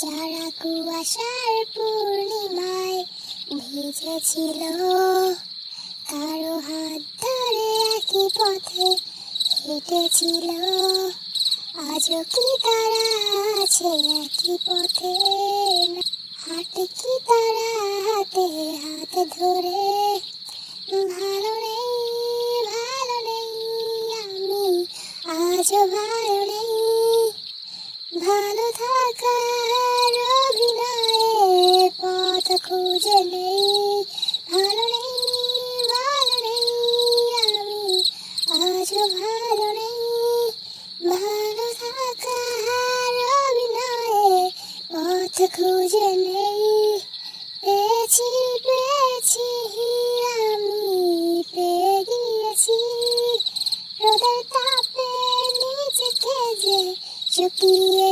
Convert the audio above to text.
যারা কুয়াশার পূর্ণিমায় ভিজেছিল, কারও হাত ধরে একই পথে হেঁটেছিল। আজও কি তারা আছে একই পথে? হাঁটে কি তারা হাতে হাত ধরে? ভালো নেই ভালো নেই, আমি আজও ভালো নেই। ভালো পথ খুঁজে নেই ভালো নেই ভালো নেই আমি আজও ভালো নেই ভালো থাকার অভিনয়ে পথ খুঁজে নেই পেয়েছি পেয়েছি আমি পেয়ে গিয়েছি রোদের তাপে নিজেকে যে শুকিয়ে